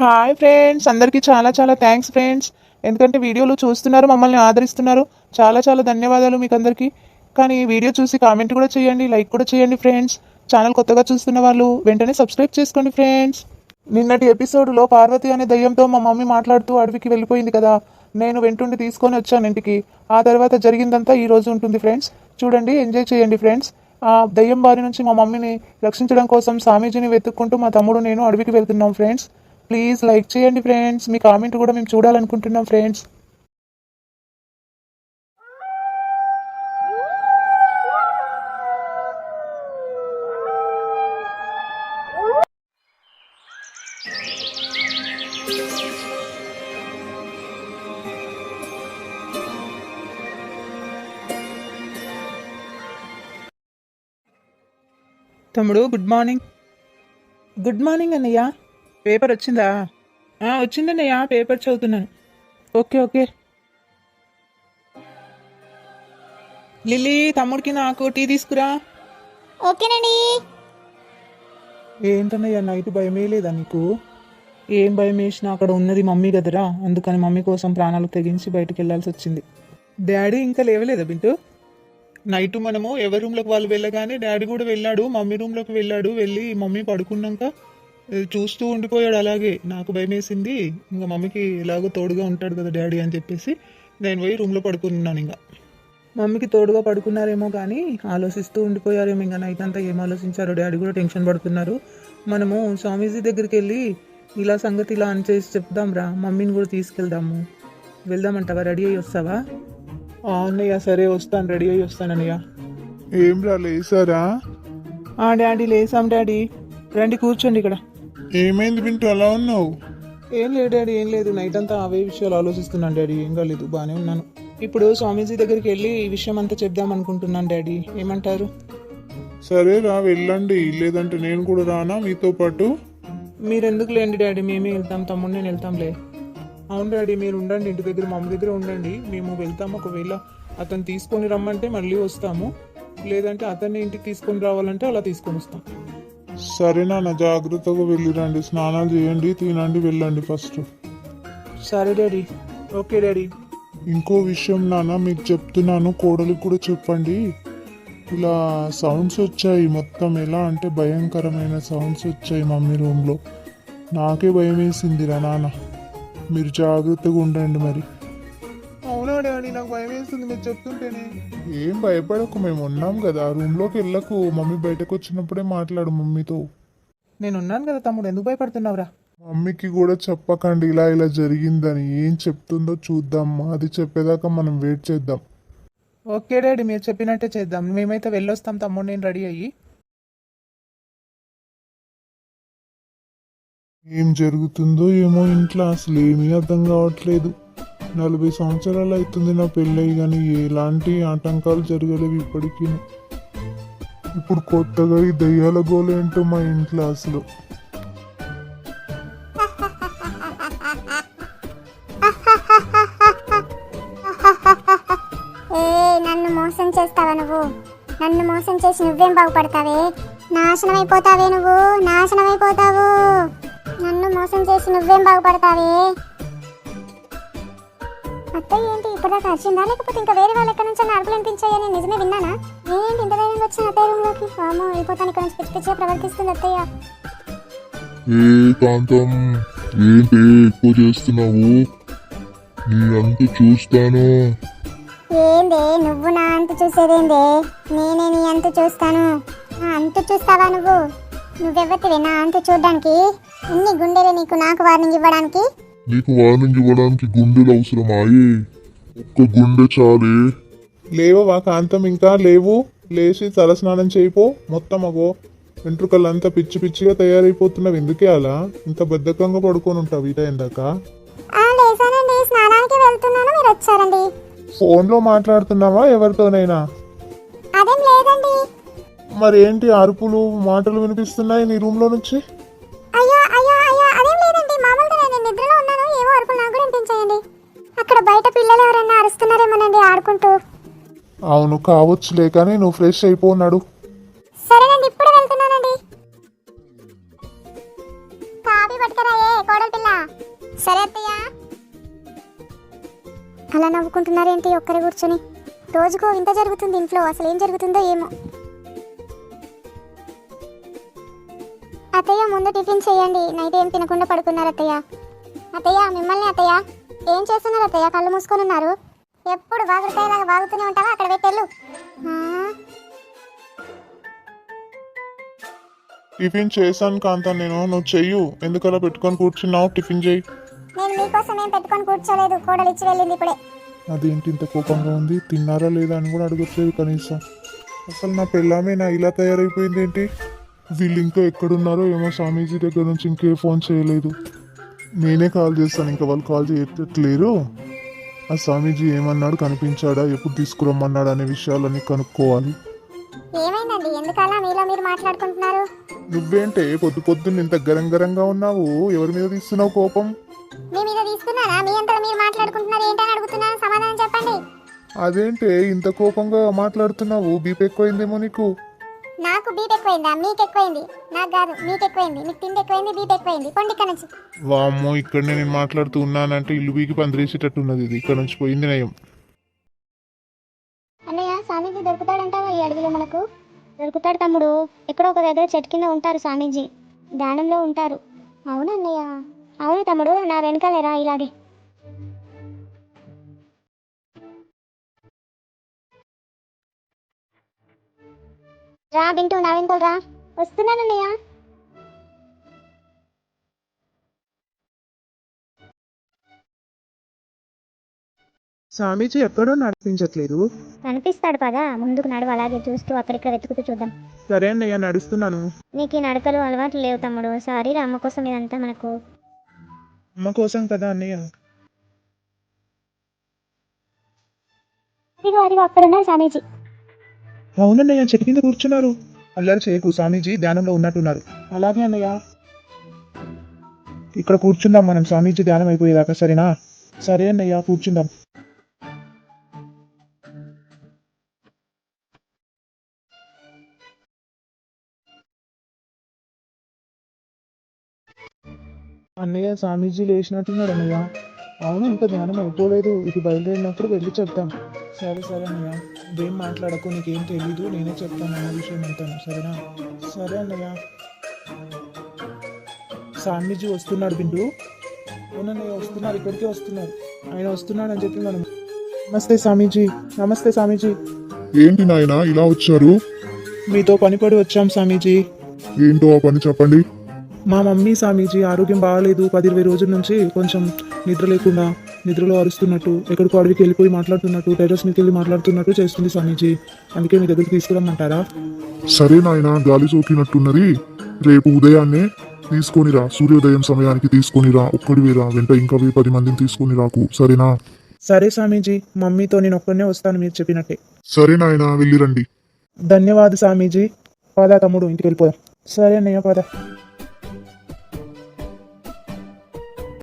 Hi friends అందరికీ చాలా చాలా థ్యాంక్స్ ఫ్రెండ్స్ ఎందుకంటే వీడియోలు చూస్తున్నారు మమ్మల్ని ఆదరిస్తున్నారు. చాలా చాలా ధన్యవాదాలు మీకు అందరికీ. కానీ వీడియో చూసి కామెంట్ కూడా చేయండి లైక్ కూడా చేయండి ఫ్రెండ్స్ ఛానల్ కొత్తగా చూస్తున్న వాళ్ళు వెంటనే సబ్స్క్రైబ్ చేసుకోండి ఫ్రెండ్స్ నిన్నటి ఎపిసోడ్లో పార్వతి అనే దయ్యంతో మా మమ్మీ మాట్లాడుతూ అడవికి వెళ్ళిపోయింది కదా. నేను వెంటుండి తీసుకొని వచ్చాను ఇంటికి. ఆ తర్వాత జరిగిందంతా ఈ రోజు ఉంటుంది ఫ్రెండ్స్ చూడండి ఎంజాయ్ చేయండి ఫ్రెండ్స్ ఆ దయ్యం బారి నుంచి మా మమ్మీని రక్షించడం కోసం స్వామీజీని వెతుక్కుంటూ మా తమ్ముడు నేను అడవికి వెళ్తున్నాం ఫ్రెండ్స్ ప్లీజ్ లైక్ చేయండి ఫ్రెండ్స్ మీ కామెంట్ కూడా మేము చూడాలనుకుంటున్నాం ఫ్రెండ్స్ తమ్ముడు గుడ్ మార్నింగ్ గుడ్ మార్నింగ్ అన్నయ్య. పేపర్ వచ్చిందా? ఆ, వచ్చిందన్నయ్య పేపర్ చదువుతున్నాను. Okay okay. లిల్లీ తమ్ముడికి నాకు టీ తీసుకురా. ఓకేనండి. ఏంటన్నయ్య నైట్ భయమే లేదా నీకు? ఏం భయం వేసినా అక్కడ ఉన్నది మమ్మీ కదరా? అందుకని మమ్మీ కోసం ప్రాణాలు తెగించి బయటకు వెళ్ళాల్సి వచ్చింది. డాడీ ఇంకా లేవలేదా బింటూ? నైట్ మనము ఎవరి రూమ్లోకి వాళ్ళు వెళ్ళగానే డాడీ కూడా వెళ్ళాడు మమ్మీ రూమ్లోకి వెళ్ళాడు వెళ్ళి మమ్మీ పడుకున్నాక చూస్తూ ఉండిపోయాడు అలాగే. నాకు భయం వేసింది ఇంకా మమ్మీకి ఎలాగో తోడుగా ఉంటాడు కదా డాడీ అని చెప్పేసి నేను పోయి రూమ్లో పడుకున్నాను ఇంకా. మమ్మీకి తోడుగా పడుకున్నారేమో కానీ ఆలోచిస్తూ ఉండిపోయారేమో ఇంకా. నైట్ అంతా ఏం ఆలోచించారో డాడీ కూడా టెన్షన్ పడుతున్నారు. మనము స్వామీజీ దగ్గరికి వెళ్ళి ఇలా సంగతి ఇలా అని చేసి చెప్దాం రా మమ్మీని కూడా తీసుకెళ్దాము. వెళ్దామంటావా? రెడీ అయ్యి వస్తావా? ఆ, అన్నయ్య సరే వస్తాను. రెడీ అయ్యి వస్తాను అన్నయ్య. ఏం రా లేసారా? ఆ డాడీ లేసాం డాడీ. రండి కూర్చోండి ఇక్కడ. ఏమైంది బింటూ అలా ఉన్నావు? ఏం లేదు డాడీ ఏం లేదు. నైట్ అంతా అవే విషయాలు ఆలోచిస్తున్నాను డాడీ. ఏం కాలేదు బాగానే ఉన్నాను. ఇప్పుడు స్వామీజీ దగ్గరికి వెళ్ళి ఈ విషయం అంతా చెప్దాం అనుకుంటున్నాను డాడీ. ఏమంటారు? సరే రా వెళ్ళండి. లేదంటే నేను కూడా రానా మీతో పాటు? మీరు ఎందుకు లేండి డాడీ? మేమే వెళ్తాం తమ్ముడు నేను వెళ్తాంలే. అవును డాడీ మీరు ఉండండి ఇంటి దగ్గర మా అమ్మ దగ్గర ఉండండి. మేము వెళ్తాము ఒకవేళ అతను తీసుకొని రమ్మంటే మళ్ళీ వస్తాము. లేదంటే అతన్ని ఇంటికి తీసుకొని రావాలంటే అలా తీసుకొని వస్తాం. సరే నాన్న జాగ్రత్తగా వెళ్ళిరండి. స్నానాలు చేయండి తినండి వెళ్ళండి ఫస్ట్ సరే డాడీ. Okay daddy. ఇంకో విషయం నాన్న మీకు చెప్తున్నాను కోడలికి కూడా చెప్పండి. ఇలా సౌండ్స్ వచ్చాయి మొత్తం. ఎలా అంటే భయంకరమైన సౌండ్స్ వచ్చాయి మమ్మీ రూమ్లో నాకే భయం వేసిందిరా నాన్న. మీరు జాగ్రత్తగా ఉండండి మరి. నాకు భయం వేస్తుంది మీరు చెప్తుంటేనే. ఏం భయపడకు మేము ఉన్నాం కదా. రూమ్లోకి వెళ్ళకు. మమ్మీ బయటకు వచ్చినప్పుడే మాట్లాడు మమ్మీతో. నేను ఉన్నాను కదా తమ్ముడు ఎందుకు భయపడుతున్నావురా? మమ్మీకి కూడా చెప్పకండి ఇలా ఇలా జరిగిందని. ఏం చెప్తుందో చూద్దాం. అది చెప్పేదాకా మనం వెయిట్ చేద్దాం. ఓకే డాడీ మీరు చెప్పినట్టే చేద్దాం. మేమైతే వెళ్ళొస్తాం తమ్ముడు నేను రెడీ అయ్యి. ఏం జరుగుతుందో ఏమో ఇంట్లో అసలు ఏమీ అర్థం కావట్లేదు. నలభై సంవత్సరాలు అవుతుంది నా పెళ్ళయి కానీ ఎలాంటి ఆటంకాలు జరగలేవు ఇప్పటికీ. ఇప్పుడు కొత్తగా ఈ దయ్యాల గోలు ఏంటో మా ఇంట్లో అసలు ఏ నన్ను మోసం చేస్తావా నువ్వు? నన్ను మోసం చేసి నువ్వేం బాగుపడతావే? నాశనం అయిపోతావే నువ్వు? నాశనం అయిపోతావు నన్ను మోసం చేసి నువ్వేం బాగుపడతావే? అత్తయ్య ఏంటి ఇప్పటిదాకా వచ్చిందా లేకపోతే ఇంకా వేరే వాళ్ళ ఎక్కడి నుంచి అడుగులు వినిపించాయని నిజమే విన్నానా? ఏంటి ఇంత ధైర్యంగా వచ్చిన అత్తయ్య రూమ్లోకి అమ్మో అయిపోతాను ఇక్కడ నుంచి పిచ్చి పిచ్చిగా ప్రవర్తిస్తుంది అత్తయ్య. ఏ కాంతం ఏంటి ఎక్కువ చేస్తున్నావు? చూస్తాను. ఏందే నువ్వు నా అంతు చూసేదేందే? నేనే నీ అంతు చూస్తాను. నా అంతు చూస్తావా నువ్వు? నువ్వెవ్వతివే నా అంతు చూడడానికి? ఇన్ని గుండెలు నీకు నాకు వార్నింగ్ ఇవ్వడానికి? నీకు వార్నింగ్ ఇవ్వడానికి గుండెలు అవసరమాయే. ఒక్క గుండె చాలే. లేవవా కాంతం ఇంకా? లేవు. లేచి తలస్నానం చేయిపో. మొత్తం అగో. వెంట్రుకలంతా పిచ్చి పిచ్చిగా తయారైపోతున్నావు. ఎందుకే అలా? ఇంత బద్ధకంగా పడుకొని ఉంటావు ఈ టైం దాకా ఆ లేసానండి స్నానానికి వెళ్తున్నాను. మీరు వచ్చారండి. ఫోన్లో మాట్లాడుతున్నావా? ఎవరితోనైనా? అదేం లేదండి. మరి ఏంటి అరుపులు మాటలు వినిపిస్తున్నాయి నీ రూమ్లో నుంచి? అక్కడ బయట పిల్లలు ఎవరన్నా అరుస్తున్నారేమోనండి ఆడుకుంటూ. అవును కావచ్చులే కానీ నువ్వు ఫ్రెష్ అయిపోన్నాడు సరేనండి ఇప్పుడు వెళ్తున్నానండి. కాఫీ పట్టుకరాయే కోడలు పిల్ల. సరే అత్తయ్య. అలా నవ్వుకుంటున్నారేంటి ఒక్కరే కూర్చొని? రోజుకో ఇంత జరుగుతుంది ఇంట్లో అసలు ఏం జరుగుతుందో ఏమో. అత్తయ్య ముందు టిఫిన్ చేయండి. నైట్ ఏం తినకుండా పడుకున్నారు అత్తయ్య. అత్తయ్య మిమ్మల్ని అత్తయ్య. ఏం చేస్తున్నారు అత్తయ్య? కళ్ళు మూసుకొని ఉన్నారు. ఎప్పుడు బాగుతాయిలాగా బాగుతూనే ఉంటావా? అక్కడ పెట్టెళ్ళు టిఫిన్ చేశాను కాంత నేను. నువ్వు చెయ్యు. ఎందుకలా పెట్టుకొని కూర్చున్నావు? టిఫిన్ చేయి. నేను మీకోసం ఏం పెట్టుకొని కూర్చోలేదు. కోడలు ఇచ్చి వెళ్ళింది ఇప్పుడే. అదేంటి ఇంత కోపంగా ఉంది? తిన్నారా లేదా అని కూడా అడగట్లేదు కనీసం. అసలు నా పెళ్ళామే నా ఇలా తయారైపోయింది ఏంటి? వీళ్ళు ఇంకా ఎక్కడున్నారో ఏమో స్వామీజీ దగ్గర నుంచి ఇంకే ఫోన్ చేయలేదు. నేనే కాల్ చేస్తాను. ఇంకా వాళ్ళు కాల్ చేయట్లేరు. ఆ స్వామీజీ ఏమన్నాడు? కనిపించాడా? ఎప్పుడు తీసుకురమ్మన్నాడు అనే విషయాలన్నీ కనుక్కోవాలి. ఏమైందండి? ఎందుకలా మీలో మీరు మాట్లాడుకుంటున్నారు? నువ్వేంటే? పొద్దు పొద్దున్న ఇంత గరం గరంగా ఉన్నావు. ఎవరి మీద తీస్తున్నావు కోపం? మీ మీద తీసుకున్నారా మీ అంతగా మీరు మాట్లాడుకుంటున్నారు ఏంటని అడుగుతున్నాను. సమాధానం చెప్పండి. అదేంటే? ఇంత కోపంగా మాట్లాడుతున్నావు. బీపీ ఎక్కువైందేమో నీకు. నాకు బీట్ ఎక్కువైందా? మీకు ఎక్కువైంది నాకు కాదు మీకు ఎక్కువైంది మీకు తిండి ఎక్కువైంది బీట్ ఎక్కువైంది. కొండి ఇక్కడ నుంచి. వామ్మో ఇక్కడనే నేను మాట్లాడుతూ ఉన్నానంటే ఇల్లు బీకి పందిరేసేటట్టు ఉన్నది ఇది. ఇక్కడ నుంచి పోయింది నయం. అన్నయ్య స్వామీజీ దొరుకుతాడంటావా ఈ అడవిలో మనకు? దొరుకుతాడు తమ్ముడు. ఎక్కడో ఒక దగ్గర చెట్టు కింద ఉంటారు స్వామీజీ. ధ్యానంలో ఉంటారు. అవును అన్నయ్య అవును తమ్ముడు నా వెనకాలేరా ఇలాగే? రా బింటూ నా వెనకాల రా. వస్తున్నాను అన్నయ్య. స్వామీజీ ఎక్కడో నడిపించట్లేదు. కనిపిస్తాడు పదా ముందుకు నడువు అలాగే చూస్తూ అక్కడిక్కడ వెతుకుతూ చూద్దాం. సరే అన్నయ్య నడుస్తున్నాను. నీకు ఈ నడకలు అలవాట్లు లేవు తమ్ముడు. సారీ రా అమ్మ కోసం ఇదంతా మనకు. అమ్మ కోసం కదా అన్నయ్య. ఇదిగో అదిగో అక్కడ ఉన్నారు స్వామీజీ. అవునన్నయ్య చెట్టు కింద కూర్చున్నారు. అల్లరి చేయకు స్వామీజీ ధ్యానంలో ఉన్నట్టున్నారు. అలాగే అన్నయ్య. ఇక్కడ కూర్చుందాం మనం స్వామీజీ ధ్యానం అయిపోయేదాకా సరేనా? సరే అన్నయ్య కూర్చుందాం. అన్నయ్య స్వామీజీ లేచినట్టున్నాడు అన్నయ్య. అవును ఇంకా ధ్యానం అయిపోలేదు. ఇది బయలుదేరినప్పుడు వెళ్ళి చెప్తాం. సరే సరే అన్నయ్య. ఇదేం మాట్లాడకు నీకేం తెలీదు నేనే చెప్తాను అన్న విషయం అంటాను సరేనా? సరే అన్నయ్య. స్వామీజీ వస్తున్నాడు బిందు. అవునన్నయ్య వస్తున్నారు ఇక్కడికే వస్తున్నారు. ఆయన వస్తున్నాడు అని చెప్పి మనం నమస్తే స్వామీజీ నమస్తే స్వామీజీ ఏంటి నాయనా ఇలా వచ్చారు? మీతో పనిపడి వచ్చాం స్వామీజీ ఏంటో ఆ పని చెప్పండి. మా మమ్మీ స్వామీజీ ఆరోగ్యం బాగాలేదు పది ఇరవై రోజుల నుంచి కొంచెం నిద్ర లేకుండా నిద్రలో అరుస్తున్నట్టు ఎక్కడికో అడవికి వెళ్ళిపోయి మాట్లాడుతున్నట్టు టెర్రస్ మీదకి వెళ్ళి మాట్లాడుతున్నట్టు చేస్తుంది స్వామీజీ. అందుకే మీ దగ్గరికి తీసుకురమ్మంటారా? సరే నాయనా గాలి సోకినట్టున్నది. రేపు ఉదయాన్నే తీసుకొనిరా సూర్యోదయం సమయానికి తీసుకొనిరా ఒక్కడివేరా వెంట ఇంకా పది మందిని తీసుకొని రాకు. సరేనా? సరే స్వామీజీ మమ్మీతో నేను ఒక్కడనే వస్తాను మీరు చెప్పినట్టే. సరే నాయనా వెళ్ళిరండి. ధన్యవాద స్వామీజీ. పద తమ్ముడు ఇంటికి వెళ్ళిపోదాం. సరే అన్నయ్య పద.